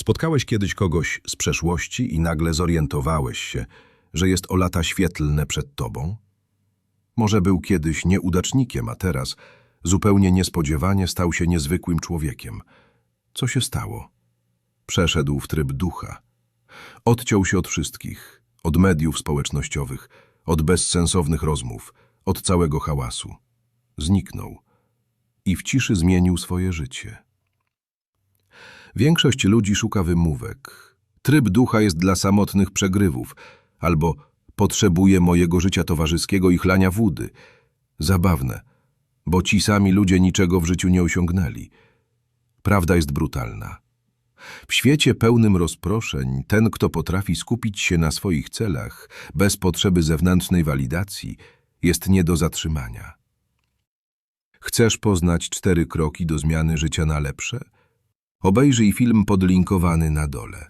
Spotkałeś kiedyś kogoś z przeszłości i nagle zorientowałeś się, że jest o lata świetlne przed tobą? Może był kiedyś nieudacznikiem, a teraz zupełnie niespodziewanie stał się niezwykłym człowiekiem. Co się stało? Przeszedł w tryb ducha. Odciął się od wszystkich, od mediów społecznościowych, od bezsensownych rozmów, od całego hałasu. Zniknął i w ciszy zmienił swoje życie. Większość ludzi szuka wymówek. Tryb ducha jest dla samotnych przegrywów, albo potrzebuje mojego życia towarzyskiego i chlania wódy. Zabawne, bo ci sami ludzie niczego w życiu nie osiągnęli. Prawda jest brutalna. W świecie pełnym rozproszeń, ten, kto potrafi skupić się na swoich celach, bez potrzeby zewnętrznej walidacji, jest nie do zatrzymania. Chcesz poznać cztery kroki do zmiany życia na lepsze? Obejrzyj film podlinkowany na dole.